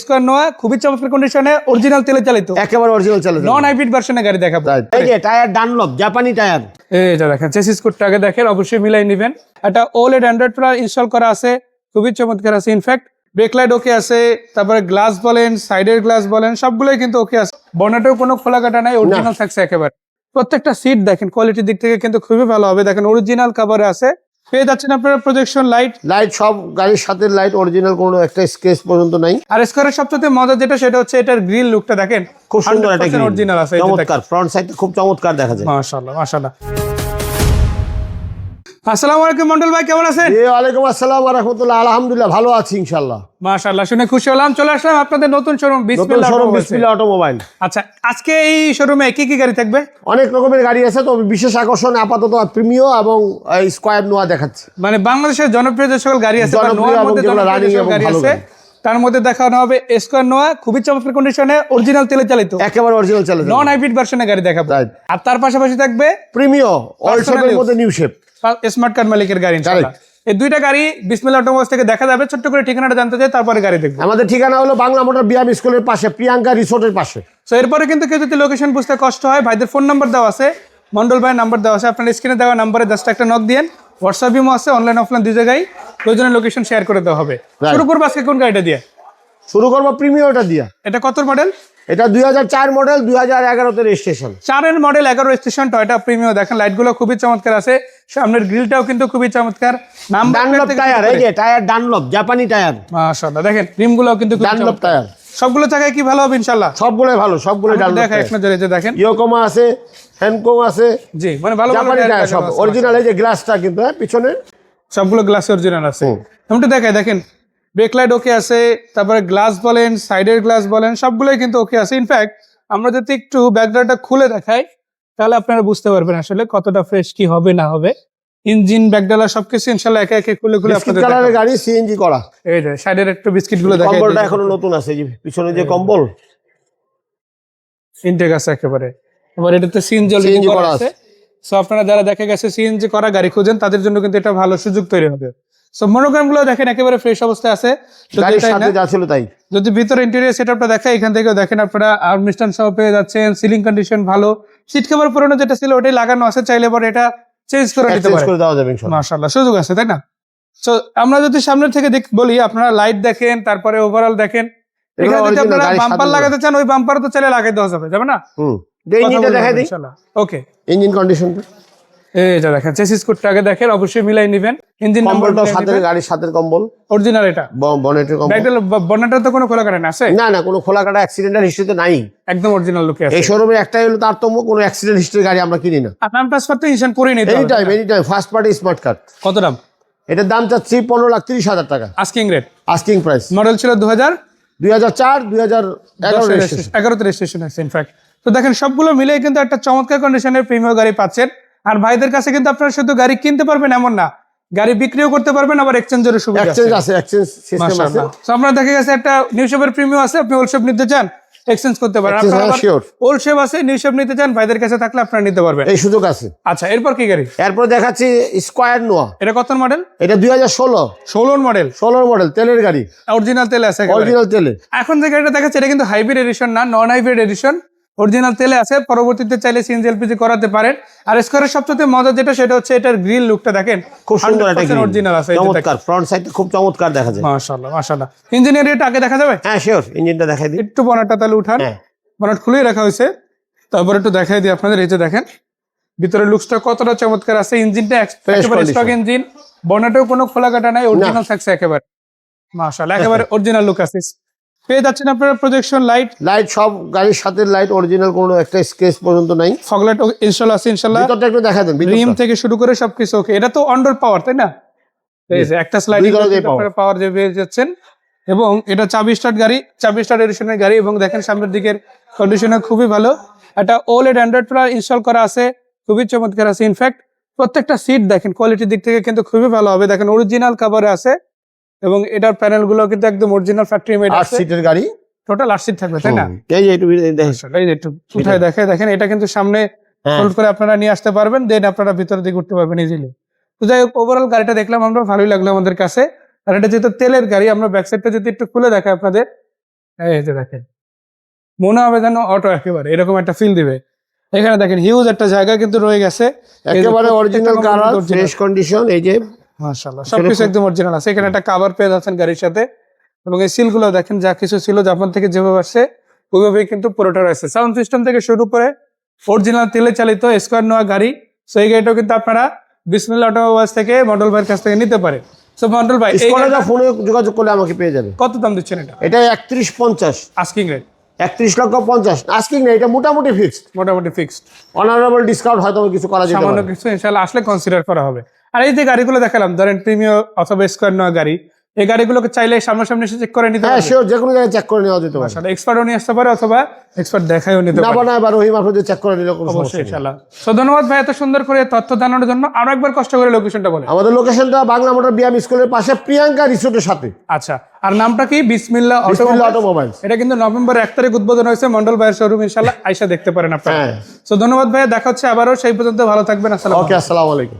Square নোয়া খুবই চমৎকার কন্ডিশনে অরিজিনাল তেলে চালিত। একেবারে অরিজিনাল চলে নন হাইব্রিড ভার্সনের গাড়ি দেখাবো। এই যে টায়ার ডানলপ জাপানি টায়ার। এটা দেখেন চেসিস কোডটা আগে দেখেন অবশ্যই মিলাই নেবেন। একটা ওলেড অ্যান্ড্রয়েড প্লাস ইনস্টল করা আছে খুবই চমৎকার আছে। ইনফ্যাক্ট ব্রেক লাইট ওকে আছে তারপরে গ্লাস বলেন সাইডের গ্লাস বলেন সবগুলোই কিন্তু ওকে আছে। বনেটেও কোনো খোলা কাটা নাই অরিজিনাল থাকছে একেবারে। প্রত্যেকটা সিট দেখেন কোয়ালিটির দিক থেকে কিন্তু খুবই ভালো হবে। দেখেন অরিজিনাল কাভারে আছে। পেয়ে যাচ্ছেন আপনারা প্রজেকশন লাইট লাইট সব গাড়ির সাথে লাইট অরিজিনাল কোনো একটা স্কেচ পর্যন্ত নাই। আর স্কোয়ারের সবচেয়ে মজা যেটা সেটা হচ্ছে এটার গ্রিল লুকটা দেখেন। খুব সুন্দর একটা অরিজিনাল আছে। চমৎকার ফ্রন্ট সাইড খুব চমৎকার দেখা যায়। মাশাআল্লাহ মাশাআল্লাহ। আসসালামু আলাইকুম মন্ডল ভাই কেমন আছেন? এ ওয়ালাইকুম আসসালাম রহমতুল্লাহ। আলহামদুলিল্লাহ ভালো আছি ইনশাল্লাহ মাশাআল্লাহ শুনে খুশি হলাম। চলে আসলাম আপনাদের নতুন শোরুম বিসমিল্লাহ শোরুম বিসমিল্লাহ অটোমোবাইল আচ্ছা আজকে এই শোরুমে কি কি গাড়ি থাকবে? অনেক রকমের গাড়ি আছে তবে বিশেষ আকর্ষণ আপাতত প্রিমিও এবং স্কোয়ার নোয়া দেখাচ্ছে। মানে বাংলাদেশের জনপ্রিয় যে সকল গাড়ি আছে বা নোয়ার মধ্যে জনপ্রিয় গাড়ি ভালো আছে তার মধ্যে দেখানো হবে স্কোয়ার নোয়া খুবই চমৎকার কন্ডিশনে অরিজিনাল তেলে চালিত। একেবারে অরিজিনাল চলে নন হাইব্রিড ভার্সনের গাড়ি দেখাবো। আর তার পাশাপাশি থাকবে প্রিমিও অল শেপের মধ্যে নিউ শেপ স্মার্ট কার্ড মালিকের গাড়ি ইনশাআল্লাহ। এই দুইটা গাড়ি বিসমিল্লাহ অটোমোবাইলস থেকে দেখা যাবে ছোট্ট করে ঠিকানাটা জানতে চাই তারপরে গাড়ি দেখব। আমাদের ঠিকানা হলো বাংলা মোটর বিয়াম স্কুলের পাশে প্রিয়াঙ্কা রিসোর্টের পাশে। তো এরপরে কিন্তু কেউ যদি লোকেশন বুঝতে কষ্ট হয় ভাইদের ফোন নাম্বার দেওয়া আছে মন্ডল ভাইয়ের নাম্বার দেওয়া আছে আপনার স্ক্রিনে দেওয়া নাম্বারে একটা নক দিয়েন। হোয়াটসঅ্যাপ ইমো আছে অনলাইন অফলাইন দুই জায়গায় প্রয়োজনের লোকেশন শেয়ার করে দেওয়া হবে। শুরু করব আজকে কোন গাড়িটা দিয়ে? শুরু করব প্রিমিওটা দিয়া। এটা কত মডেল এটা দুই হাজার চার মডেল দুই হাজার এগারোতে রেজিস্ট্রেশন চারের মডেল এগারো স্টেশন টয়টা প্রিমিয়াম দেখেন লাইটগুলো খুবই চমৎকার আছে। সামনের গ্রিলটাও কিন্তু খুবই চমৎকার। ডানলপ টায়ার এই যে টায়ার ডানলপ জাপানি টায়ার মাশাআল্লাহ দেখেন রিমগুলো কিন্তু ডানলপ। টায়ার সবগুলো জায়গায় কি ভালো হবে ইনশাআল্লাহ? সবগুলোই ভালো সবগুলোই ডানলপ দেখা এক নজরে যে দেখেন। ইয়োকোমা আছে হ্যান্ডকোম আছে। জি মানে ভালো জাপানি টায়ার সব। অরিজিনাল এই যে গ্লাসটা কিন্তু হ্যাঁ পিছনে। সবগুলো গ্লাস অরিজিনাল আছে। এমনটা দেখায় দেখেন ব্রেক লাইট ওকে আছে তারপরে গ্লাস বলেন সাইডের গ্লাস বলেন সবগুলোই কিন্তু ওকে আছে। ইনফ্যাক্ট আমরা যদি একটু ব্যাকগ্রাউন্ডটা খুলে দেখাই তাহলে আপনারা বুঝতে পারবেন আসলে কতটা ফ্রেশ কি হবে না হবে। ইঞ্জিন ব্যাকডালা সবকিছু ইনশাল্লাহ একে একে খুলে খুলে আপনাদের কালারের গাড়ি সিএনজি করা। এই যে সাইডের একটু বিস্কিটগুলো দেখাই কম্বলটা এখনও নতুন আছে যে পিছনে যে কম্বল। ইনটেক আছে একেবারে। এবার এটাতে সিএনজি অলরেডি করা আছে। সো আপনারা যারা দেখা গেছে সিএনজি করা গাড়ি খুঁজেন তাদের জন্য কিন্তু এটা ভালো সুযোগ তৈরি হবে। সো মনোগ্রামগুলো দেখেন একেবারে ফ্রেশ অবস্থায় আছে। তাই। যদি ভিতরে ইন্টেরিয়র সেটআপটা দেখেন এখান থেকেও দেখেন আপনারা আর্মিস্টান সহ পেয়ে যাচ্ছেন সিলিং কন্ডিশন ভালো সিট কভার পুরনো যেটা ছিল ওটাই লাগানো আছে চাইলে পরে এটা চেঞ্জ করে নিতে পারে। করে দেওয়া যাবে মাশাআল্লাহ সুযোগ আছে তাই না? তো আমরা যদি সামনের থেকে দেখ বলি আপনারা লাইট দেখেন তারপরে ওভারঅল দেখেন। এখানে যদি আপনারা বাম্পার লাগাতে চান ওই বাম্পার তো চাইলে লাগাই দেওয়া যাবে যাবে না? হুম। ইঞ্জিনটা দেখাই দিই। ওকে ইঞ্জিন কন্ডিশনটা এইটা দেখেন। চেসিস কোডটা আগে দেখেন অবশ্যই মিলাই নেবেন। ইঞ্জিন নাম্বার কম্বলটাও সাথে গাড়ির সাথে কম্বল। অরিজিনাল এটা? বনেটের কম্বল। ব্যাকডাল বর্ণাটা তো কোনো খোলা কারেন আছে? না না কোনো খোলা কাটা অ্যাক্সিডেন্টাল হিস্ট্রিতে নাই। একদম অরিজিনাল লুকে আছে। এই শোরুমে একটাই হলো তারতম্য কোনো অ্যাক্সিডেন্ট হিস্ট্রি গাড়ি আমরা কিনি না। আপনার ট্রান্সফার তো ইনশান করে নিতে any time any time first party smart card কত দাম? এটার দাম চাচ্ছি পনেরো লাখ তিরিশ হাজার টাকা। Asking rate asking price model ছিল দু হাজার দুই হাজার চার দুই হাজার এগারো। এগারোতে রেজিস্ট্রেশন আছে ইনফ্যাক্ট তো দেখেন সবগুলো মিলে কিন্তু একটা চমৎকার কন্ডিশনের প্রিমিয়ার গাড়ি পাচ্ছেন। আর ভাইদের কাছে কিন্তু আপনারা শুধু গাড়ি কিনতে পারবেন এমন না গাড়ি বিক্রিও করতে পারবেন আবার এক্সচেঞ্জের সুবিধা আছে। এক্সচেঞ্জ আছে এক্সচেঞ্জ সিস্টেম আছে। সো আপনারা দেখা গেছে একটা নিউ শেপের প্রিমিয়াম আছে আপনি ওল্ড শেপ নিতে চান এক্সচেঞ্জ করতে পারেন। আপনারা হ্যাঁ, ওল্ড শেপ আছে নিউ শেপ নিতে চান ভাইদের কাছে থাকলে আপনারা নিতে পারবেন। এই সুযোগ আছে। আচ্ছা এরপর কি গাড়ি? এরপর দেখাচ্ছি স্কোয়ার নোয়া এটা কত মডেল এটা দুই হাজার ষোলো। ষোলোর মডেল ষোলোর মডেল তেলের গাড়ি। অরিজিনাল তেল আছে। অরিজিনাল তেলে। এখন যে গাড়িটা দেখাচ্ছে এটা কিন্তু হাইব্রিড এডিশন না নন হাইব্রিড এডিশন অরিজিনাল তেলে আছে পরবর্তীতে চাইলে সিএনজি এলপিজি করাতে পারেন। আর স্কোয়ারের সবচেয়ে মজা যেটা সেটা হচ্ছে এটার গ্রিল লুকটা দেখেন। খুব সুন্দর একটা অরিজিনাল আছে। চমৎকার ফ্রন্ট সাইডটা খুব চমৎকার দেখা যায়। মাশাআল্লাহ মাশাআল্লাহ। ইঞ্জিনিয়ার এটা আগে দেখা যাবে? হ্যাঁ শিওর ইঞ্জিনটা দেখাই দিই। একটু বনারটা তাহলে উঠান। হ্যাঁ। বনাট খুলেই রাখা হয়েছে। তারপর একটু দেখাই দিই আপনাদের এই যে দেখেন। ভিতরে লুকসটা কতটা চমৎকার আছে। ইঞ্জিনটা একেবারে স্টক ইঞ্জিন বনাটেও কোনো খোলা কাটা নাই অরিজিনাল থাকছে একেবারে। মাশাআল্লাহ একেবারে অরিজিনাল লুক আছে। পেয়ে যাচ্ছেন আপনারা প্রজেকশন লাইট লাইট সব গাড়ির সাথে লাইট অরিজিনাল কোনো একটা স্কেচ পর্যন্ত নাই। ফগলাইট ইনস্টল আছে ইনশাল্লাহ ভিতরটা একটু দেখা দেন রিম থেকে শুরু করে সবকিছু ওকে এটা তো অন্ডার পাওয়ার তাই না? একটা স্লাইডিং পাওয়ার যে পেয়ে যাচ্ছেন। এবং এটা চাবি স্টার্ট গাড়ি চাবি স্টার্ট এডিশনের গাড়ি এবং দেখেন সামনের দিকের কন্ডিশনে খুবই ভালো। একটা ওলেড অ্যান্ড্রয়েড প্লাস ইনস্টল করা আছে খুবই চমৎকার আছে। ইনফ্যাক্ট প্রত্যেকটা সিট দেখেন কোয়ালিটির দিক থেকে কিন্তু খুবই ভালো হবে। দেখেন অরিজিনাল কাভারে আছে। এবং এটার প্যানেলগুলো কিন্তু একদম অরিজিনাল ফ্যাক্টরি মেড আট সিটের গাড়ি। টোটাল আট সিট থাকবে তাই না? এই যে একটু দেখেন। এই যে একটু উঠায় দেখে দেখেন এটা কিন্তু সামনে হ্যাঁ। ফোল্ড করে আপনারা নিয়ে আসতে পারবেন দেন আপনারা ভিতরে দিকে উঠতে পারবেন ইজিলি তো যাই হোক ওভারঅল গাড়িটা দেখলাম আমরা ভালোই লাগল আমাদের কাছে। আর এটা যেহেতু তেলের গাড়ি আমরা ব্যাক সাইডটা যদি একটু খুলে দেখাই আপনাদের। এই যে দেখেন মনে হবে যেন অটো একেবারে এরকম একটা ফিল দিবে। এখানে দেখেন হিউজ একটা জায়গা কিন্তু রয়ে গেছে। একেবারে অরিজিনাল কালার ফ্রেশ কন্ডিশন এই যে মাশাআল্লাহ সবকিছু একদম অরিজিনাল আছে। এখানে একটা কাভার পেয়ে যাচ্ছেন গাড়ির সাথে এবং এই সিল দেখেন যা কিছু ছিল জাপান থেকে যেভাবে আসছে ওইভাবেই কিন্তু পুরোটা রয়েছে। সাউন্ড সিস্টেম থেকে শুরু করে অরিজিনাল তেলে চালিত স্কোয়ার নেওয়া গাড়ি সো এই গাড়িটাও কিন্তু আপনারা বিসমিল্লা অটোমোবাইলস থেকে মডেল ভাইয়ের কাছ থেকে নিতে পারেন। সো ভাই ফোনে যোগাযোগ করলে আমাকে পেয়ে যাবে। কত দাম দিচ্ছেন এটা? এটা একত্রিশ পঞ্চাশ। আস্কিং রেট একত্রিশ লক্ষ পঞ্চাশ। আজকিং না এটা মোটামুটি ফিক্সড মোটামুটি ফিক্সড অনারেবল ডিসকাউন্ট হয়তো কিছু করা যেতে সামান্য কিছু ইনশাল্লাহ আসলে কনসিডার করা হবে। আর এই যে গাড়িগুলো দেখালাম ধরেন প্রিমিয় অথবা স্কোয়ার নেওয়া গাড়ি এই গাড়িগুলোকে চাইলে সামনাসামনি এসে চেক করে নিতে হ্যাঁ পারবে। শিওর যে কোনো জায়গায় চেক করে নেওয়া যেতে পারে। আসলে এক্সপার্টও নিয়ে আসতে পারে অথবা এক্সপার্ট দেখায়ও নিতে না পারে। বানা বা রহিম আফরোজে চেক করে নিলে কোনো সমস্যা ইনশাল্লাহ তো ধন্যবাদ ভাই এত সুন্দর করে তথ্য জানানোর জন্য। আরও একবার কষ্ট করে লোকেশনটা বলে আমাদের লোকেশনটা বাংলা মোটর বিয়াম স্কুলের পাশে প্রিয়াঙ্কা রিসোর্টের সাথে। আচ্ছা আর নামটা কি? বিসমিল্লা বিসমিল্লাহ অটো এটা কিন্তু নভেম্বর এক তারিখ উদ্বোধন হয়েছে মন্ডল ভাইয়ের শোরুম ইনশাল্লাহ আইসা দেখতে পারেন আপনারা। হ্যাঁ। তো ধন্যবাদ ভাইয়া দেখা হচ্ছে আবারও সেই পর্যন্ত ভালো থাকবেন আসসালাম ওকে আসসালামু আলাইকুম।